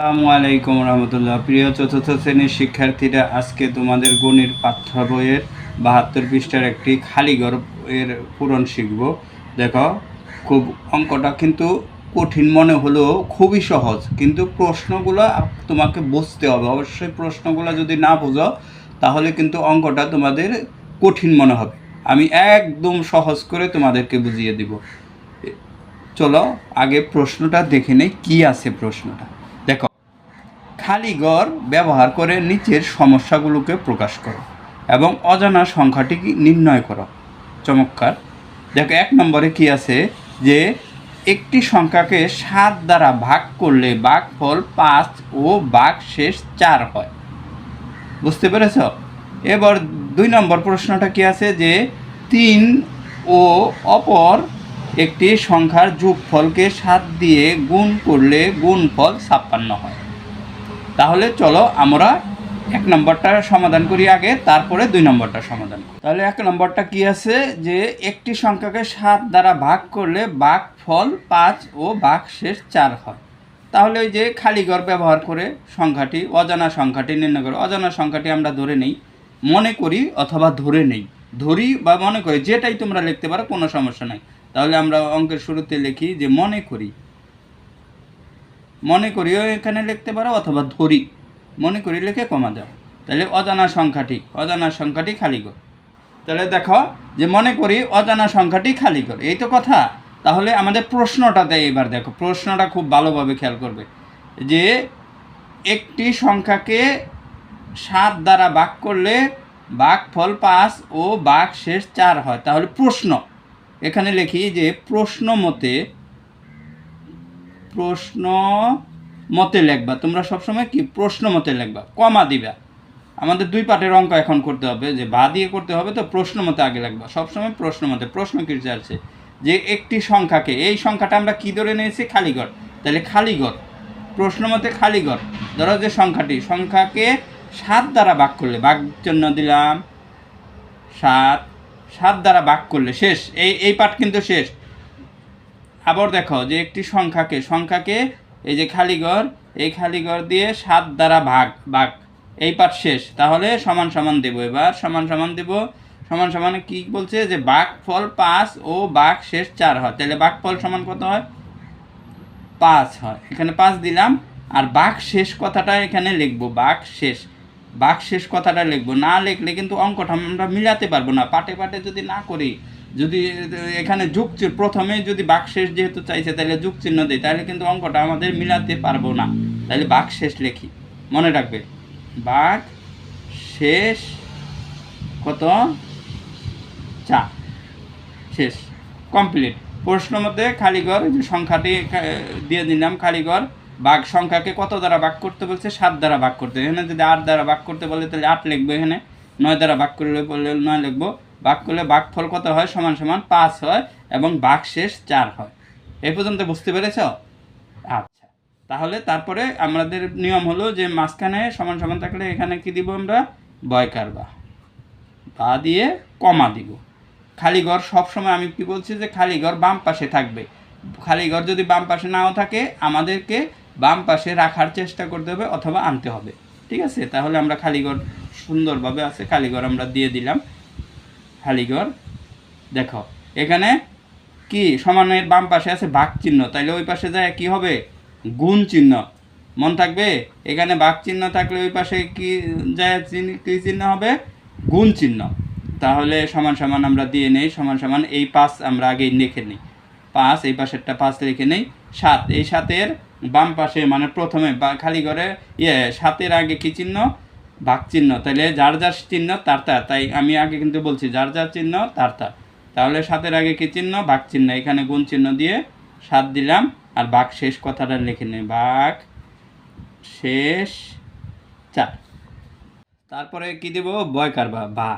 আসসালামু আলাইকুম রহমতুল্লাহ। প্রিয় চতুর্থ শ্রেণির শিক্ষার্থীরা, আজকে তোমাদের গণিত পাঠ্য বইয়ের বাহাত্তর পৃষ্ঠার একটি খালি ঘর এর পূরণ শিখব। দেখো, খুব অঙ্কটা কিন্তু কঠিন মনে হলেও খুবই সহজ, কিন্তু প্রশ্নগুলো তোমাকে বুঝতে হবে। অবশ্যই প্রশ্নগুলো যদি না বুঝো, তাহলে কিন্তু অঙ্কটা তোমাদের কঠিন মনে হবে। আমি একদম সহজ করে তোমাদেরকে বুঝিয়ে দিব। চলো, আগে প্রশ্নটা দেখে নেই, কি আছে প্রশ্নটা? খালি ব্যবহার করে নিচের সমস্যাগুলোকে প্রকাশ করো এবং অজানা সংখ্যাটি নির্ণয় করো। চমৎকার। দেখো, এক নম্বরে কি আছে? যে একটি সংখ্যাকে সাত দ্বারা ভাগ করলে ফল পাঁচ ও বাঘ শেষ চার হয়। বুঝতে পেরেছ? এবার দুই নম্বর প্রশ্নটা কি আছে? যে তিন ও অপর একটি সংখ্যার যোগফলকে সাত দিয়ে গুণ করলে গুণফল ছাপ্পান্ন হয়। তাহলে চলো আমরা এক নম্বরটা সমাধান করি আগে, তারপরে দুই নম্বরটা সমাধান তাহলে এক নম্বরটা কি আছে? যে একটি সংখ্যাকে সাত দ্বারা ভাগ করলে বাঘ ফল পাঁচ ও বাঘ শেষ চার হয়। তাহলে ওই যে খালি ঘর ব্যবহার করে সংখ্যাটি, অজানা সংখ্যাটি নির্ণয় করে। অজানা সংখ্যাটি আমরা ধরে নেই, মনে করি অথবা ধরে নেই। ধরি বা মনে করি, যেটাই তোমরা লিখতে পারো, কোনো সমস্যা নাই। তাহলে আমরা অঙ্কের শুরুতে লিখি যে মনে করি মনে করিও এখানে লিখতে পারো অথবা ধরি। মনে করি লিখে কমা দাও। তাহলে অজানা সংখ্যাটি অজানা সংখ্যাটি খালি কর। তাহলে দেখো যে মনে করি অজানা সংখ্যাটি খালি কর। এই তো কথা। তাহলে আমাদের প্রশ্নটাতে এবার দেখো। প্রশ্নটা খুব ভালোভাবে খেয়াল করবে। যে একটি সংখ্যাকে সাত দ্বারা ভাগ করলে বাঘ ফল পাঁচ ও বাঘ শেষ চার হয়। তাহলে প্রশ্ন। এখানে লিখি যে প্রশ্ন মতে প্রশ্ন মতে লিখবা। তোমরা সবসময় কি? প্রশ্ন মতে লিখবা। কমা দিবা। আমাদের দুই পাটের অঙ্ক এখন করতে হবে, যে বা দিয়ে করতে হবে তো প্রশ্ন মতে আগে লিখবা। সবসময় প্রশ্ন মতে। প্রশ্ন কি চাইছে? যে একটি সংখ্যাকে, এই সংখ্যাটা আমরা কি ধরে নিয়েছি? খালিগড়। তাহলে খালিগড়। প্রশ্ন মতে খালিগড়। ধরো যে সংখ্যাটি, সংখ্যাকে সাত দ্বারা ভাগ করলে, ভাগ জন্য দিলাম, সাত সাত দ্বারা ভাগ করলে শেষ। এই এই পাঠ কিন্তু শেষ। আবার দেখো যে একটি সংখ্যাকে সংখ্যাকে এই যে খালিঘর এই খালিঘর দিয়ে সাত দ্বারা ভাগ ভাগ। এই পাঠ শেষ। তাহলে সমান সমান দেব এবার। সমান সমান দেব। সমান সমান কি বলছে? যে বাঘ ফল পাঁচ ও বাঘ শেষ চার হয়। তাহলে বাঘ ফল সমান কত হয়? পাঁচ হয়। এখানে পাঁচ দিলাম। আর বাঘ শেষ কথাটা এখানে লিখব। বাঘ শেষ। বাঘ শেষ কথাটা লিখব। না লিখলে কিন্তু অঙ্কটা আমরা মিলাতে পারব না। পাটে পাটে যদি না করি যদি, এখানে যুগ প্রথমে যদি বাঘ শেষ যেহেতু চাইছে, তাহলে যুগ চিহ্ন দিই তাহলে কিন্তু অঙ্কটা আমাদের মিলাতে পারব না। তাহলে বাঘ শেষ লিখি। মনে রাখবে। বাঘ শেষ কত? চা শেষ। কমপ্লিট। প্রশ্ন মধ্যে খালিঘর যে সংখ্যাটি দিয়ে দিলাম খালিঘর বাঘ সংখ্যাকে কত দ্বারা ভাগ করতে বলছে? সাত দ্বারা ভাগ করতে। এখানে যদি আট দ্বারা ভাগ করতে বলে, তাহলে আট লিখব এখানে। নয় দ্বারা ভাগ করলে বললে নয় লিখব। ভাগ করলে বাঘ ফল কত হয়? সমান সমান পাঁচ হয় এবং বাঘ শেষ চার হয়। এই পর্যন্ত বুঝতে পেরেছ? আচ্ছা। তাহলে তারপরে আমাদের নিয়ম হলো যে মাঝখানে সমান সমান থাকলে এখানে কি দিব আমরা? বয়কার বা বা দিয়ে কমা দিব। খালি ঘর সবসময় আমি কি বলছি যে খালি ঘর বাম পাশে থাকবে। খালি ঘর যদি বাম পাশে নাও থাকে, আমাদেরকে বাম পাশে রাখার চেষ্টা করতে হবে অথবা আনতে হবে। ঠিক আছে? তাহলে আমরা খালি ঘর সুন্দরভাবে আছে। খালি ঘর আমরা দিয়ে দিলাম। ঘর দেখো, এখানে কি সমানের বাম পাশে আছে বাঘ চিহ্ন, তাইলে ওই পাশে যায় কি হবে? গুণ চিহ্ন। মন থাকবে? এখানে বাঘ চিহ্ন থাকলে ওই পাশে কি যায় কি চিহ্ন হবে? গুণ চিহ্ন। তাহলে সমান সমান আমরা দিয়ে নেই, সমান সমান এই পাঁচ আমরা আগে লিখে নিই। পাঁচ, এই পাশেরটা পাঁচ লিখে নেই। সাত, এই সাতের বাম পাশে মানে প্রথমে খালি ঘরে ইয়ে সাতের আগে কি চিহ্ন? ভাগ চিহ্ন তাহলে যার যার চিহ্ন তার তার, তাই আমি আগে কিন্তু বলছি যার যার চিহ্ন তার তার। তাহলে সাতের আগে কি চিহ্ন? ভাগ চিহ্ন, এখানে গুণ চিহ্ন দিয়ে সাত দিলাম, আর বাঘ শেষ কথাটা লিখে নেই বাঘ শেষ চার। তারপরে কি দিব? বয়কার বা বা।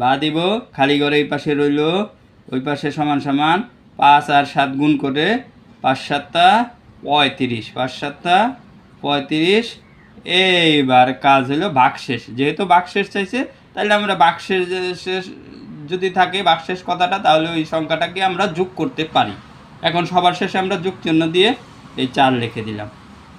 বা দিব, খালি ঘরে এই পাশে রইল, ওই পাশে সমান সমান পাঁচ আর সাত গুণ করে পাঁচ সাতটা পঁয়ত্রিশ, পাঁচ সাতটা পঁয়ত্রিশ এইবার কাজ হলো বাকশেষ যেহেতু বাকশেষ চাইছে তাহলে আমরা বাকশেষ শেষ যদি থাকে বাকশেষ কথাটা, তাহলে ওই সংখ্যাটাকে আমরা যোগ করতে পারি। এখন সবার শেষে আমরা যোগ চিহ্ন দিয়ে এই চার লিখে দিলাম।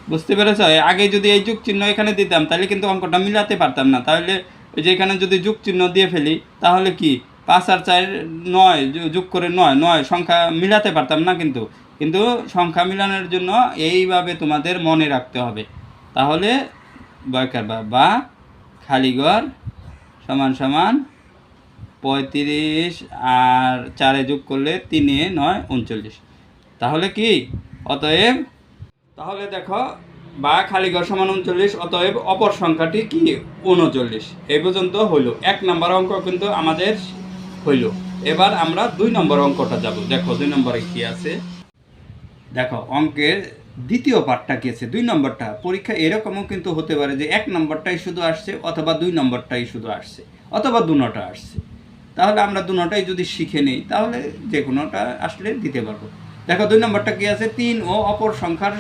বুঝতে পেরেছ? আগে যদি এই যুগ চিহ্ন এখানে দিতাম তাহলে কিন্তু অঙ্কটা মিলাতে পারতাম না। তাহলে ওই যে এখানে যদি যুগ চিহ্ন দিয়ে ফেলি, তাহলে কি? পাঁচ আর চার নয় যোগ করে নয় নয় সংখ্যা মিলাতে পারতাম না কিন্তু। কিন্তু সংখ্যা মিলানোর জন্য এইভাবে তোমাদের মনে রাখতে হবে। তাহলে বয়কার বা বা খালিগড় সমান সমান পঁয়ত্রিশ আর চারে যোগ করলে তিনে নয়, উনচল্লিশ। তাহলে কি? অতএব, তাহলে দেখো, বা খালিগড় সমান উনচল্লিশ, অতএব অপর সংখ্যাটি কি? উনচল্লিশ। এই পর্যন্ত হইল। এক নম্বর অঙ্ক কিন্তু আমাদের হইল। এবার আমরা দুই নম্বর অঙ্কটা যাব। দেখো, দুই নম্বরে কি আছে? দেখো, অঙ্কের দ্বিতীয় পার্টটা আছে? দুই নম্বরটা। পরীক্ষা এরকমও কিন্তু হতে পারে যে এক নম্বরটাই শুধু আসছে অথবা দুই নম্বরটাই শুধু আসছে অথবা দুনোটা আসছে। তাহলে আমরা দুনোটাই যদি শিখে নিই, তাহলে যে কোনোটা আসলে দিতে পারব। দেখো, দুই নম্বরটা কী আছে? তিন ও অপর সংখ্যার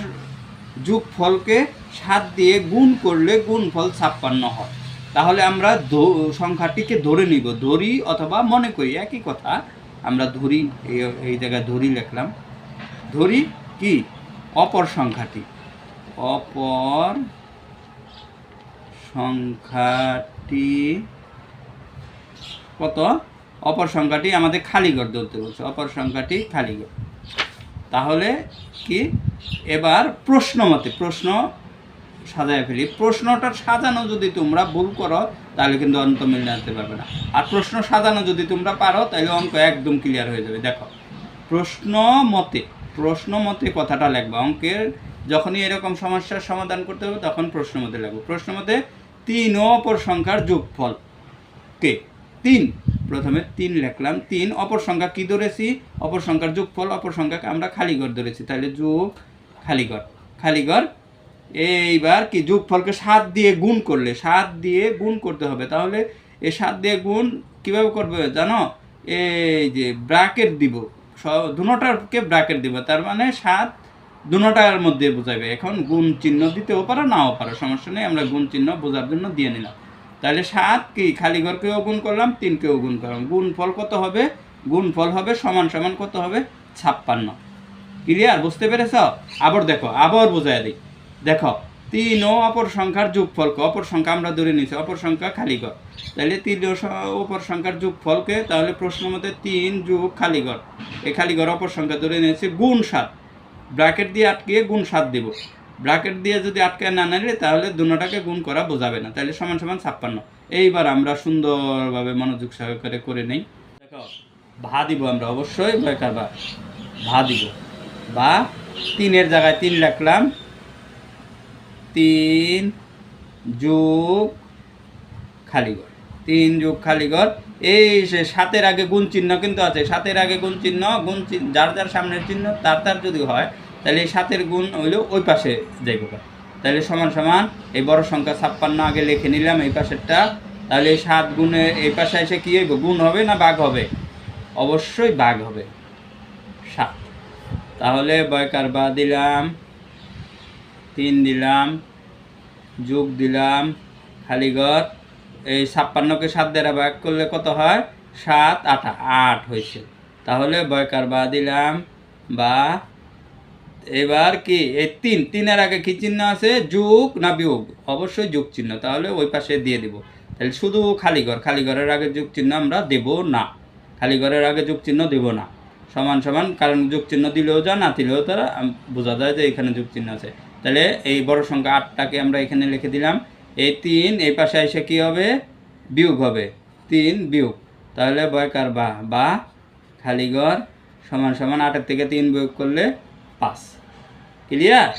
যুগ ফলকে সাত দিয়ে গুণ করলে গুণ ফল ছাপ্পান্ন হয়। তাহলে আমরা সংখ্যাটিকে ধরে নিব। ধরি অথবা মনে করি, একই কথা আমরা ধরি এই জায়গায় ধরি লিখলাম। ধরি কি? অপর সংখ্যাটি। অপর সংখ্যাটি কত? অপর সংখ্যাটি আমাদের খালিঘর ধরতে বলছে। অপর সংখ্যাটি খালিঘর তাহলে কি? এবার প্রশ্ন মতে, প্রশ্ন সাজায় ফেলি। প্রশ্নটা সাজানো যদি তোমরা ভুল করো, তাহলে কিন্তু অন্ত মিলে আনতে পারবে না। আর প্রশ্ন সাজানো যদি তোমরা পারো, তাহলে অঙ্ক একদম ক্লিয়ার হয়ে যাবে। দেখো, প্রশ্ন মতে প্রশ্ন মতে কথাটা লিখবা। অঙ্কের যখনই এরকম সমস্যার সমাধান করতে হবে, তখন প্রশ্ন মতে লাগবে প্রশ্ন মতে তিন ও অপর সংখ্যার যোগফল কে? তিন। প্রথমে তিন লিখলাম। তিন অপর সংখ্যা কি ধরেছি? অপর সংখ্যার যোগফল, অপর সংখ্যাকে আমরা খালিঘর ধরেছি। তাহলে যোগ খালিঘর। খালিঘর এইবার কি? যোগফলকে সাত দিয়ে গুণ করলে, সাত দিয়ে গুণ করতে হবে। তাহলে এই সাত দিয়ে গুণ কীভাবে করবে জানো? এই যে ব্র্যাকেট দিব। দুটাকে ব্র্যাকেট দিব। তার মানে সাত দুটার মধ্যে বোঝাবে এখন গুণ চিহ্ন দিতেও পারো, নাও পারো, সমস্যা নেই, আমরা গুণ চিহ্ন বোঝার জন্য দিয়ে নিলাম। তাহলে সাত কি, খালি ঘরকেও গুণ করলাম, তিনকেও গুণ করলাম। গুণ ফল কত হবে? গুণ ফল হবে সমান সমান কত হবে? ছাপ্পান্ন। ক্লিয়ার বুঝতে পেরেছ? আবার দেখো, আবার বোঝায় দিই। দেখো তিন ও অপর সংখ্যার যোগফলকে, অপর সংখ্যা আমরা ধরে নিয়েছি, অপর সংখ্যা খালিঘর তাহলে তিন অপর সংখ্যার যোগফলকে তাহলে প্রশ্ন মতে তিন যোগ খালিঘর এই খালিঘর অপর সংখ্যা ধরে নিয়েছি, গুণ সাত। ব্র্যাকেট দিয়ে আটকিয়ে গুণ সাত দিব। ব্র্যাকেট দিয়ে যদি আটকায় না নিলে তাহলে দুটাকে গুণ করা বোঝাবে না তাহলে সমান সমান ছাপ্পান্ন। এইবার আমরা সুন্দরভাবে মনোযোগ সহকারে করে নেই। দেখো, ভা দিব আমরা অবশ্যই ভা? দিব। বা তিনের জায়গায় তিন লিখলাম তিন যোগ খালিগড়। তিন যোগ খালিগড়, এই সে সাতের আগে গুণ চিহ্ন কিন্তু আছে। সাতের আগে গুণ চিহ্ন গুণ চিহ্ন, যার যার সামনের চিহ্ন, তার তার যদি হয়, তাহলে এই সাতের গুণ হইলেও ওই পাশে যাইব তাহলে সমান সমান এই বড় সংখ্যা ছাপ্পান্ন আগে লিখে নিলাম এই পাশেরটা। তাহলে এই সাত গুণে এই পাশে এসে কী হইব? গুণ হবে না বাঘ হবে? অবশ্যই বাঘ হবে। সাত। তাহলে বয়কার বা দিলাম, তিন দিলাম যোগ দিলাম খালিঘর এই ছাপ্পান্নকে সাত দ্বারা ভাগ করলে কত হয়? সাত আঠা আট হয়েছে। তাহলে বয়কার বা দিলাম, বা এবার কি? এই তিন, তিনের আগে কি চিহ্ন আছে? যোগ না বিয়োগ? অবশ্যই যোগ চিহ্ন, তাহলে ওই পাশে দিয়ে দিব। তাহলে শুধু খালি ঘর খালি ঘরের আগে যোগ চিহ্ন আমরা দেব না। খালি ঘরের আগে যোগ চিহ্ন দেব না। সমান সমান, কারণ যোগ চিহ্ন দিলেও যা, না দিলেও তারা বোঝা যায় যে এখানে যোগ চিহ্ন আছে। তাহলে এই বড় সংখ্যা আটটাকে আমরা এখানে লিখে দিলাম। এই তিন, এই পাশে এসে কী হবে? বিয়োগ হবে। তিন বিয়োগ। তাহলে বয়কার বা? বা খালিগড় সমান সমান আটের থেকে তিন বিয়োগ করলে পাঁচ। ক্লিয়ার